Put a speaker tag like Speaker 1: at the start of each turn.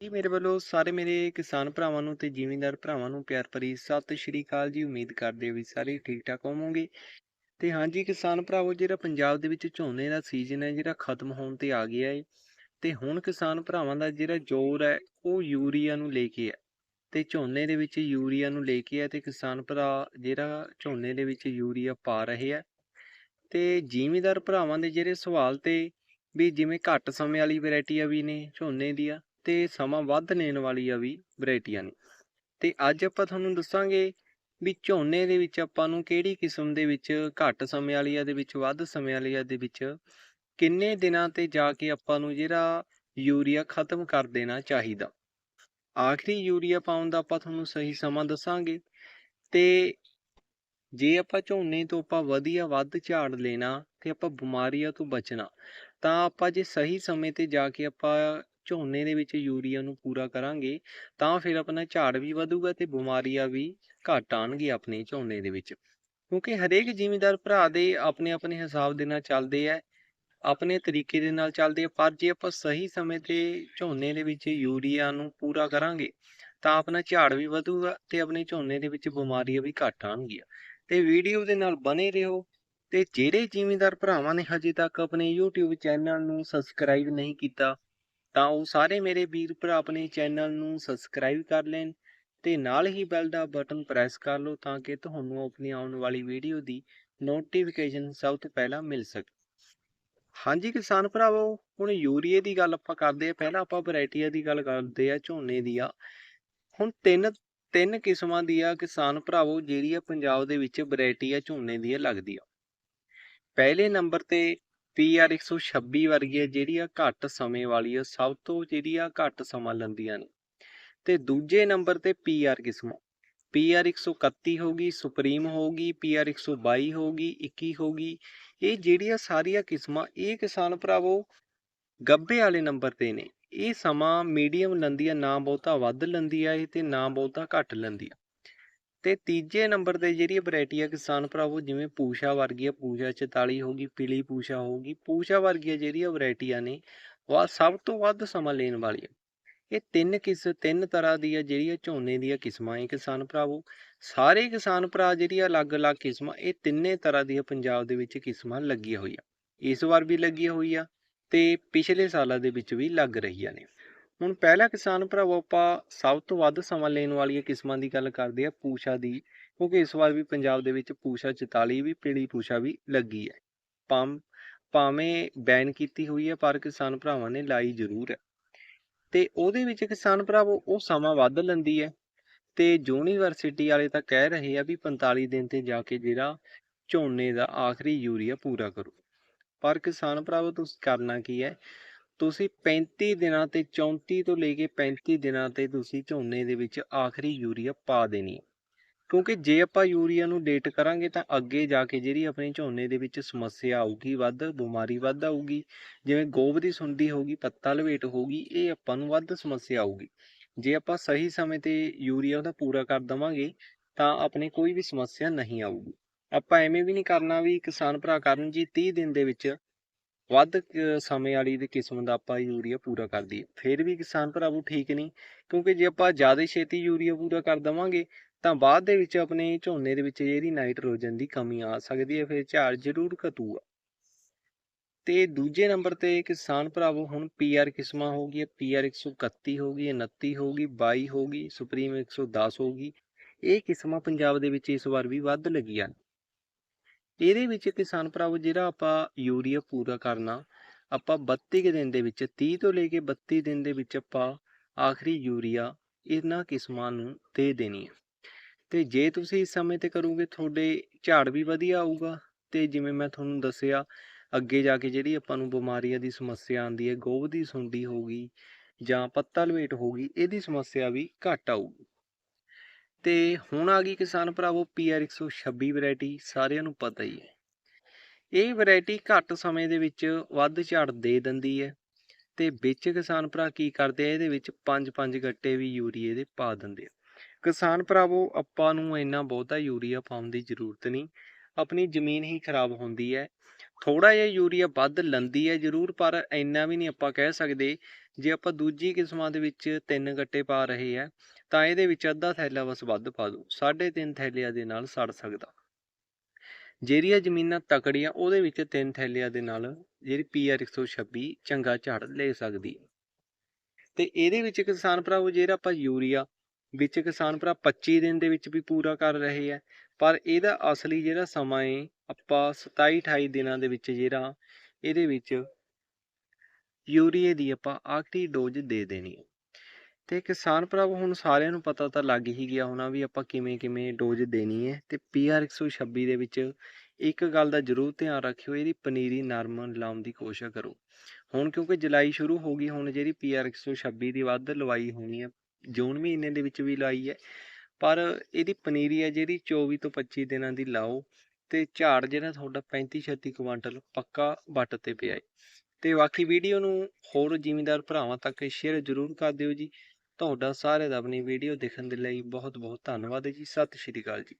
Speaker 1: ਜੀ, ਮੇਰੇ ਵੱਲੋਂ ਸਾਰੇ ਮੇਰੇ ਕਿਸਾਨ ਭਰਾਵਾਂ ਨੂੰ ਤੇ ਜ਼ਿਮੀਂਦਾਰ ਭਰਾਵਾਂ ਨੂੰ ਪਿਆਰ ਭਰੀ ਸਤਿ ਸ਼੍ਰੀ ਅਕਾਲ ਜੀ। ਉਮੀਦ ਕਰਦੇ ਵੀ ਸਾਰੇ ਠੀਕ ਠਾਕ ਹੋਵੋਗੇ। ਤੇ ਹਾਂਜੀ ਕਿਸਾਨ ਭਰਾਵੋ, ਜਿਹੜਾ ਪੰਜਾਬ ਦੇ ਵਿੱਚ ਝੋਨੇ ਦਾ ਸੀਜ਼ਨ ਹੈ, ਜਿਹੜਾ ਖਤਮ ਹੋਣ ਤੇ ਆ ਗਿਆ ਹੈ ਤੇ ਹੁਣ ਕਿਸਾਨ ਭਰਾਵਾਂ ਦਾ ਜਿਹੜਾ ਜ਼ੋਰ ਹੈ, ਉਹ ਯੂਰੀਆ ਨੂੰ ਲੈ ਕੇ ਹੈ। ਤੇ ਝੋਨੇ ਦੇ ਵਿੱਚ ਯੂਰੀਆ ਨੂੰ ਲੈ ਕੇ ਹੈ ਤੇ ਕਿਸਾਨ ਭਰਾ ਜਿਹੜਾ ਝੋਨੇ ਦੇ ਵਿੱਚ ਯੂਰੀਆ ਪਾ ਰਹੇ ਆ। ਤੇ ਜ਼ਿਮੀਂਦਾਰ ਭਰਾਵਾਂ ਦੇ ਜਿਹੜੇ ਸਵਾਲ ਤੇ ਵੀ ਜਿਵੇਂ ਘੱਟ ਸਮੇਂ ਵਾਲੀ ਵੈਰਾਈਟੀਆਂ ਵੀ ਨੇ ਝੋਨੇ ਦੀਆਂ ਤੇ ਸਮਾਂ ਵੱਧ ਲੈਣ ਵਾਲੀਆਂ ਵੀ ਵੈਰਾਈਟੀਆਂ ਨੇ। ਤੇ ਅੱਜ ਆਪਾਂ ਤੁਹਾਨੂੰ ਦੱਸਾਂਗੇ ਵੀ ਝੋਨੇ ਦੇ ਵਿੱਚ ਆਪਾਂ ਨੂੰ ਕਿਹੜੀ ਕਿਸਮ ਦੇ ਵਿੱਚ ਘੱਟ ਸਮੇਂ ਵਾਲੀਆਂ ਦੇ ਵਿੱਚ ਵੱਧ ਸਮੇਂ ਵਾਲੀਆਂ ਦੇ ਵਿੱਚ ਕਿੰਨੇ ਦਿਨਾਂ ਤੇ ਜਾ ਕੇ ਆਪਾਂ ਨੂੰ ਜਿਹੜਾ ਯੂਰੀਆ ਖਤਮ ਕਰ ਦੇਣਾ ਚਾਹੀਦਾ। ਆਖਰੀ ਯੂਰੀਆ ਪਾਉਣ ਦਾ ਆਪਾਂ ਤੁਹਾਨੂੰ ਸਹੀ ਸਮਾਂ ਦੱਸਾਂਗੇ। ਤੇ ਜੇ ਆਪਾਂ ਝੋਨੇ ਤੋਂ ਆਪਾਂ ਵਧੀਆ ਵੱਧ ਝਾੜ ਲੈਣਾ ਤੇ ਆਪਾਂ ਬਿਮਾਰੀਆਂ ਤੋਂ ਬਚਣਾ, ਤਾਂ ਆਪਾਂ ਜੇ ਸਹੀ ਸਮੇਂ ਤੇ ਜਾ ਕੇ ਆਪਾਂ ਝੋਨੇ ਦੇ ਵਿੱਚ ਯੂਰੀਆ ਨੂੰ ਪੂਰਾ ਕਰਾਂਗੇ, ਤਾਂ ਫਿਰ ਆਪਣਾ ਝਾੜ ਵੀ ਵਧੂਗਾ ਤੇ ਬਿਮਾਰੀਆਂ ਵੀ ਘੱਟ ਆਣਗੀਆਂ ਆਪਣੇ ਝੋਨੇ ਦੇ ਵਿੱਚ। ਕਿਉਂਕਿ ਹਰੇਕ ਜ਼ਿਮੀਂਦਾਰ ਭਰਾ ਦੇ ਆਪਣੇ ਆਪਣੇ ਹਿਸਾਬ ਦੇ ਨਾਲ ਚੱਲਦੇ ਆ, ਆਪਣੇ ਤਰੀਕੇ ਦੇ ਨਾਲ ਚੱਲਦੇ ਆ, ਪਰ ਜੇ ਆਪਾਂ ਸਹੀ ਸਮੇਂ ਤੇ ਝੋਨੇ ਦੇ ਵਿੱਚ ਯੂਰੀਆ ਨੂੰ ਪੂਰਾ ਕਰਾਂਗੇ, ਤਾਂ ਆਪਣਾ ਝਾੜ ਵੀ ਵਧੂਗਾ ਤੇ ਆਪਣੇ ਝੋਨੇ ਦੇ ਵਿੱਚ ਬਿਮਾਰੀਆਂ ਵੀ ਘੱਟ ਆਣਗੀਆਂ ਤੇ ਵੀਡੀਓ ਦੇ ਨਾਲ ਬਨੇ ਰਹੋ ਤੇ ਜਿਹੜੇ ਜ਼ਿਮੀਂਦਾਰ ਭਰਾਵਾਂ ਨੇ ਹਜੇ ਤੱਕ ਆਪਣੇ YouTube ਚੈਨਲ ਨੂੰ ਸਬਸਕ੍ਰਾਈਬ ਨਹੀਂ ਕੀਤਾ ਤਾਂ ਉਹ ਸਾਰੇ ਮੇਰੇ ਵੀਰ ਭਰਾ ਆਪਣੇ ਚੈਨਲ ਨੂੰ ਸਬਸਕ੍ਰਾਈਬ ਕਰ ਲੈਣ ਤੇ ਨਾਲ ਹੀ ਬੈਲ ਦਾ ਬਟਨ ਪ੍ਰੈਸ ਕਰ ਲਓ ਤਾਂ ਕਿ ਤੁਹਾਨੂੰ ਆਪਣੀ ਆਉਣ ਵਾਲੀ ਵੀਡੀਓ ਦੀ ਨੋਟੀਫਿਕੇਸ਼ਨ ਸਭ ਤੋਂ ਪਹਿਲਾਂ ਮਿਲ ਸਕੇ। ਹਾਂਜੀ ਕਿਸਾਨ ਭਰਾਵੋ, ਹੁਣ ਯੂਰੀਏ ਦੀ ਗੱਲ ਆਪਾਂ ਕਰਦੇ ਆ ਪਹਿਲਾਂ ਆਪਾਂ ਵੈਰਾਈਟੀਆਂ ਦੀ ਗੱਲ ਕਰਦੇ ਆ ਝੋਨੇ ਦੀਆਂ ਹੁਣ ਤਿੰਨ ਤਿੰਨ ਕਿਸਮਾਂ ਦੀਆਂ ਕਿਸਾਨ ਭਰਾਵੋ, ਜਿਹੜੀ ਆ ਪੰਜਾਬ ਦੇ ਵਿੱਚ ਵੈਰਾਈਟੀ ਆ, ਝੋਨੇ ਦੀਆਂ ਆ ਪਹਿਲੇ ਨੰਬਰ ਤੇ PR 126 ਵਰਗੀ ਹੈ ਜਿਹੜੀ ਆ ਘੱਟ ਸਮੇਂ ਵਾਲੀ ਆ ਸਭ ਤੋਂ ਜਿਹੜੀ ਆ ਘੱਟ ਸਮਾਂ ਲੈਂਦੀਆਂ ਨੇ। ਤੇ ਦੂਜੇ ਨੰਬਰ ਤੇ PR ਕਿਸਮ। PR 131 ਹੋਗੀ ਸੁਪਰੀਮ ਹੋਗੀ PR 122 ਹੋਗੀ 21 ਹੋਗੀ ਇਹ ਜਿਹੜੀਆਂ ਸਾਰੀਆਂ ਕਿਸਮਾਂ, ਇਹ ਕਿਸਾਨ ਭਰਾਵੋ, ਗੱਭੇ ਵਾਲੇ ਨੰਬਰ ਤੇ ਨੇ। ਇਹ ਸਮਾਂ ਮੀਡੀਅਮ ਲੈਂਦੀ ਆ ਨਾ ਬਹੁਤਾ ਵੱਧ ਲੈਂਦੀ ਆ ਇਹ ਤੇ ਨਾ ਬਹੁਤਾ ਘੱਟ ਲੈਂਦੀ ਆ ਤੇ ਤੀਜੇ ਨੰਬਰ ਤੇ ਜਿਹੜੀ ਵੈਰਾਈਟੀ ਆ ਕਿਸਾਨ ਭਰਾਵੋ, ਜਿਵੇਂ ਪੂਸ਼ਾ ਵਰਗੀ ਆ, ਪੂਸ਼ਾ 44 ਗਈ, ਪੀਲੀ ਪੂਸ਼ਾ ਹੋ ਗਈ, ਪੂਸ਼ਾ ਵਰਗੀਆਂ ਜਿਹੜੀਆਂ ਵੈਰਾਈਟੀਆਂ ਨੇ ਉਹ ਸਭ ਤੋਂ ਵੱਧ ਸਮਾਂ ਲੈਣ ਵਾਲੀਆਂ। ਇਹ ਤਿੰਨ ਕਿਸ, ਤਿੰਨ ਤਰ੍ਹਾਂ ਦੀਆਂ ਜਿਹੜੀਆਂ ਝੋਨੇ ਦੀਆਂ ਕਿਸਮਾਂ ਇਹ ਕਿਸਾਨ ਭਰਾਵੋ। ਸਾਰੇ ਕਿਸਾਨ ਭਰਾ ਜਿਹੜੀਆਂ ਅਲੱਗ-ਅਲੱਗ ਕਿਸਮਾਂ, ਇਹ ਤਿੰਨੇ ਤਰ੍ਹਾਂ ਦੀਆਂ ਪੰਜਾਬ ਦੇ ਵਿੱਚ ਕਿਸਮਾਂ ਲੱਗੀਆਂ ਹੋਈਆਂ। ਇਸ ਵਾਰ ਵੀ ਲੱਗੀ ਹੋਈ ਆ ਤੇ ਪਿਛਲੇ ਸਾਲਾਂ ਦੇ ਵਿੱਚ ਵੀ ਲੱਗ ਰਹੀਆਂ ਨੇ। ਹੁਣ ਪਹਿਲਾ ਕਿਸਾਨ ਭਰਾਵੋ, ਆਪਾਂ ਸਭ ਤੋਂ ਵੱਧ ਸਮਾਂ ਲੈਣ ਵਾਲੀਆਂ ਕਿਸਮਾਂ ਦੀ ਗੱਲ ਕਰਦੇ ਆ ਪੂਸ਼ਾ ਦੀ। ਕਿਉਂਕਿ ਇਸ ਵਾਰ ਵੀ ਪੰਜਾਬ ਦੇ ਵਿੱਚ ਪੂਸ਼ਾ 44 ਵੀ ਪੀਲੀ ਪੂਸ਼ਾ ਵੀ ਲੱਗੀ ਹੈ। ਪੰ ਭਾਵੇਂ ਬੈਨ ਕੀਤੀ ਹੋਈ ਹੈ, ਪਰ ਕਿਸਾਨ ਭਰਾਵਾਂ ਨੇ ਲਾਈ ਜ਼ਰੂਰ ਹੈ। ਤੇ ਉਹਦੇ ਵਿੱਚ ਕਿਸਾਨ ਭਰਾਵੋ, ਉਹ ਸਮਾਂ ਵੱਧ ਲੈਂਦੀ ਹੈ। ਤੇ ਯੂਨੀਵਰਸਿਟੀ ਵਾਲੇ ਤਾਂ ਕਹਿ ਰਹੇ ਆ ਵੀ 45 ਦਿਨ ਤੇ ਜਾ ਕੇ ਜਿਹੜਾ ਝੋਨੇ ਦਾ ਆਖਰੀ ਯੂਰੀਆ ਪੂਰਾ ਕਰੋ। ਪਰ ਕਿਸਾਨ ਭਰਾਵੋ, ਤੁਸੀਂ ਕਰਨਾ ਕੀ ਹੈ? ਤੁਸੀਂ 35 ਦਿਨਾਂ ਤੇ 34 ਤੋਂ ਲੈ ਕੇ 35 ਦਿਨਾਂ ਤੇ ਤੁਸੀਂ ਝੋਨੇ ਦੇ ਵਿੱਚ ਆਖਰੀ ਯੂਰੀਆ ਪਾ ਦੇਣੀ ਹੈ। ਕਿਉਂਕਿ ਜੇ ਆਪਾਂ ਯੂਰੀਆ ਨੂੰ ਲੇਟ ਕਰਾਂਗੇ ਤਾਂ ਅੱਗੇ ਜਾ ਕੇ ਜਿਹੜੀ ਆਪਣੇ ਝੋਨੇ ਦੇ ਵਿੱਚ ਸਮੱਸਿਆ ਆਊਗੀ, ਵੱਧ ਬਿਮਾਰੀ ਵੱਧ ਆਊਗੀ, ਜਿਵੇਂ ਗੋਭ ਦੀ ਸੁੰਡੀ ਹੋਗੀ ਪੱਤਾ ਲਵੇਟ ਹੋਗੀ ਇਹ ਆਪਾਂ ਨੂੰ ਵੱਧ ਸਮੱਸਿਆ ਆਊਗੀ। ਜੇ ਆਪਾਂ ਸਹੀ ਸਮੇਂ ਤੇ ਯੂਰੀਆ ਉਹਦਾ ਪੂਰਾ ਕਰ ਦਵਾਂਗੇ ਤਾਂ ਆਪਣੇ ਕੋਈ ਵੀ ਸਮੱਸਿਆ ਨਹੀਂ ਆਊਗੀ। ਆਪਾਂ ਐਵੇਂ ਵੀ ਨਹੀਂ ਕਰਨਾ ਵੀ ਕਿਸਾਨ ਭਰਾ ਕਰਨ ਜੀ 30 ਦਿਨ ਦੇ ਵਿੱਚ ਵੱਧ ਸਮੇਂ ਵਾਲੀ ਦੀ ਕਿਸਮ ਦਾ ਆਪਾਂ ਯੂਰੀਆ ਪੂਰਾ ਕਰ ਦਈਏ। ਫਿਰ ਵੀ ਕਿਸਾਨ ਭਰਾਵੋ ਠੀਕ ਨਹੀਂ, ਕਿਉਂਕਿ ਜੇ ਆਪਾਂ ਜ਼ਿਆਦਾ ਛੇਤੀ ਯੂਰੀਆ ਪੂਰਾ ਕਰ ਦਵਾਂਗੇ, ਤਾਂ ਬਾਅਦ ਦੇ ਵਿੱਚ ਆਪਣੇ ਝੋਨੇ ਦੇ ਵਿੱਚ ਜਿਹੜੀ ਨਾਈਟ੍ਰੋਜਨ ਦੀ ਕਮੀ ਆ ਸਕਦੀ ਹੈ, ਫਿਰ ਝਾੜ ਜ਼ਰੂਰ ਘਟੂਗਾ। ਤੇ ਦੂਜੇ ਨੰਬਰ ਤੇ ਕਿਸਾਨ ਭਰਾਵੋ, ਹੁਣ ਪੀਆਰ ਕਿਸਮਾਂ ਹੋ ਗਈਆਂ ਪੀਆਰ 131 ਹੋ ਗਈ 29 ਹੋ ਗਈ 22 ਹੋ ਗਈ, ਸੁਪਰੀਮ 110 ਹੋ ਗਈ। ਇਹ ਕਿਸਮਾਂ ਪੰਜਾਬ ਦੇ ਵਿੱਚ ਇਸ ਵਾਰ ਵੀ ਵੱਧ ਲੱਗੀਆਂ ਇਹਦੇ ਵਿੱਚ ਕਿਸਾਨ ਭਰਾਵੋ, ਜਿਹੜਾ ਆਪਾਂ ਯੂਰੀਆ ਪੂਰਾ ਕਰਨਾ, ਆਪਾਂ 32 ਕੁ ਦਿਨ ਦੇ ਵਿੱਚ 30 ਤੋਂ ਲੈ ਕੇ 32 ਦਿਨ ਦੇ ਵਿੱਚ ਆਪਾਂ ਆਖਰੀ ਯੂਰੀਆ ਇਹਨਾਂ ਕਿਸਮਾਂ ਨੂੰ ਦੇ ਦੇਣੀ ਹੈ। ਤੇ ਜੇ ਤੁਸੀਂ ਇਸ ਸਮੇਂ ਤੇ ਕਰੋਗੇ, ਤੁਹਾਡੇ ਝਾੜ ਵੀ ਵਧੀਆ ਆਊਗਾ ਤੇ ਜਿਵੇਂ ਮੈਂ ਤੁਹਾਨੂੰ ਦੱਸਿਆ, ਅੱਗੇ ਜਾ ਕੇ ਜਿਹੜੀ ਆਪਾਂ ਨੂੰ ਬਿਮਾਰੀਆਂ ਦੀ ਸਮੱਸਿਆ ਆਉਂਦੀ ਹੈ ਗੋਭ ਦੀ ਸੁੰਡੀ ਹੋ ਗਈ ਜਾਂ ਪੱਤਾ ਲਵੇਟ ਹੋ ਗਈ, ਇਹਦੀ ਸਮੱਸਿਆ ਵੀ ਘੱਟ ਆਊਗੀ। ਤੇ ਹੁਣ ਆ ਗਈ ਕਿਸਾਨ ਭਰਾਵੋ PR 126 ਵੈਰਾਈਟੀ ਸਾਰਿਆਂ ਨੂੰ ਪਤਾ ਹੀ ਹੈ। ਇਹ ਵੈਰਾਈਟੀ ਘੱਟ ਸਮੇਂ ਦੇ ਵਿੱਚ ਵੱਧ ਝਾੜ ਦੇ ਦਿੰਦੀ ਹੈ ਤੇ ਵਿੱਚ ਕਿਸਾਨ ਭਰਾ ਕੀ ਕਰਦੇ ਆ, ਇਹਦੇ ਵਿੱਚ 5-5 ਗੱਟੇ ਵੀ ਯੂਰੀਏ ਦੇ ਪਾ ਦਿੰਦੇ ਆ। ਕਿਸਾਨ ਭਰਾਵੋ, ਆਪਾਂ ਨੂੰ ਇੰਨਾ ਬਹੁਤਾ ਯੂਰੀਆ ਪਾਉਣ ਦੀ ਜ਼ਰੂਰਤ ਨਹੀਂ, ਆਪਣੀ ਜ਼ਮੀਨ ਹੀ ਖਰਾਬ ਹੁੰਦੀ ਹੈ। ਥੋੜਾ ਜਿਹਾ ਯੂਰੀਆ ਵੱਧ ਲੰਦੀ ਹੈ ਜ਼ਰੂਰ, ਪਰ ਇੰਨਾ ਵੀ ਨਹੀਂ ਆਪਾਂ ਕਹਿ ਸਕਦੇ ਜੇ ਆਪਾਂ ਦੂਜੀ ਕਿਸਮਾਂ ਦੇ ਵਿੱਚ ਤਿੰਨ ਗੱਟੇ ਪਾ ਰਹੇ ਆ ਤਾਂ ਇਹਦੇ ਵਿੱਚ ਅੱਧਾ ਥੈਲਾ ਬਸ ਵੱਧ ਪਾ ਦਿਓ, ਸਾਢੇ ਤਿੰਨ ਥੈਲਿਆਂ ਦੇ ਨਾਲ ਸੜ ਸਕਦਾ। ਜਿਹੜੀਆਂ ਜ਼ਮੀਨਾਂ ਤਕੜੀਆਂ, ਉਹਦੇ ਵਿੱਚ ਤਿੰਨ ਥੈਲਿਆਂ ਦੇ ਨਾਲ ਜਿਹੜੀ ਪੀਆਰ 126 ਚੰਗਾ ਝਾੜ ਲੈ ਸਕਦੀ ਹੈ। ਤੇ ਇਹਦੇ ਵਿੱਚ ਕਿਸਾਨ ਭਰਾਵੋ, ਜਿਹੜਾ ਆਪਾਂ ਯੂਰੀਆ ਵਿੱਚ ਕਿਸਾਨ ਭਰਾ 25 ਦਿਨ ਦੇ ਵਿੱਚ ਵੀ ਪੂਰਾ ਕਰ ਰਹੇ ਆ। ਪਰ ਇਹਦਾ ਅਸਲੀ ਜਿਹੜਾ ਸਮਾਂ ਹੈ ਆਪਾਂ 27 28 ਦਿਨਾਂ ਦੇ ਵਿੱਚ ਜਿਹੜਾ, ਇਹਦੇ ਵਿੱਚ ਯੂਰੀਏ ਦੀ ਆਪਾਂ ਆਖਰੀ ਡੋਜ਼ ਦੇ ਦੇਣੀ ਹੈ ਤੇ ਕਿਸਾਨ ਭਰਾ, ਹੁਣ ਸਾਰਿਆਂ ਨੂੰ ਪਤਾ ਤਾਂ ਲੱਗ ਹੀ ਗਿਆ ਹੋਣਾ ਵੀ ਆਪਾਂ ਕਿਵੇਂ ਕਿਵੇਂ ਡੋਜ਼ ਦੇਣੀ ਹੈ ਤੇ ਪੀਆਰ 126 ਦੇ ਵਿੱਚ ਇੱਕ ਗੱਲ ਦਾ ਜ਼ਰੂਰ ਧਿਆਨ ਰੱਖਿਓ, ਇਹਦੀ ਪਨੀਰੀ ਨਰਮ ਲਾਉਣ ਦੀ ਕੋਸ਼ਿਸ਼ ਕਰੋ। ਹੁਣ ਕਿਉਂਕਿ ਜੁਲਾਈ ਸ਼ੁਰੂ ਹੋ ਗਈ, ਹੁਣ ਜਿਹੜੀ ਪੀਆਰ 126 ਦੀ ਵੱਧ ਲਵਾਈ ਹੋਣੀ ਹੈ ਜੂਨ ਮਹੀਨੇ ਦੇ ਵਿੱਚ ਵੀ ਲਾਈ ਹੈ। ਪਰ ਇਹਦੀ ਪਨੀਰੀ ਹੈ ਜਿਹੜੀ 24 ਤੋਂ 25 ਦਿਨਾਂ ਦੀ ਲਾਓ ਤੇ ਝਾੜ ਜਿਹੜਾ ਤੁਹਾਡਾ 35 36 ਕੁਇੰਟਲ ਪੱਕਾ ਵੱਟ ਤੇ ਪਿਆ ਹੈ। ਤੇ ਬਾਕੀ ਵੀਡੀਓ ਨੂੰ ਹੋਰ ਜ਼ਿਮੀਂਦਾਰ ਭਰਾਵਾਂ ਤੱਕ ਸ਼ੇਅਰ ਜ਼ਰੂਰ ਕਰ ਦਿਓ ਜੀ। ਤੁਹਾਡਾ ਸਾਰਿਆਂ ਦਾ ਆਪਣੀ ਵੀਡੀਓ ਦੇਖਣ ਦੇ ਲਈ ਬਹੁਤ ਬਹੁਤ ਧੰਨਵਾਦ ਹੈ ਜੀ। ਸਤਿ ਸ਼੍ਰੀ ਅਕਾਲ ਜੀ।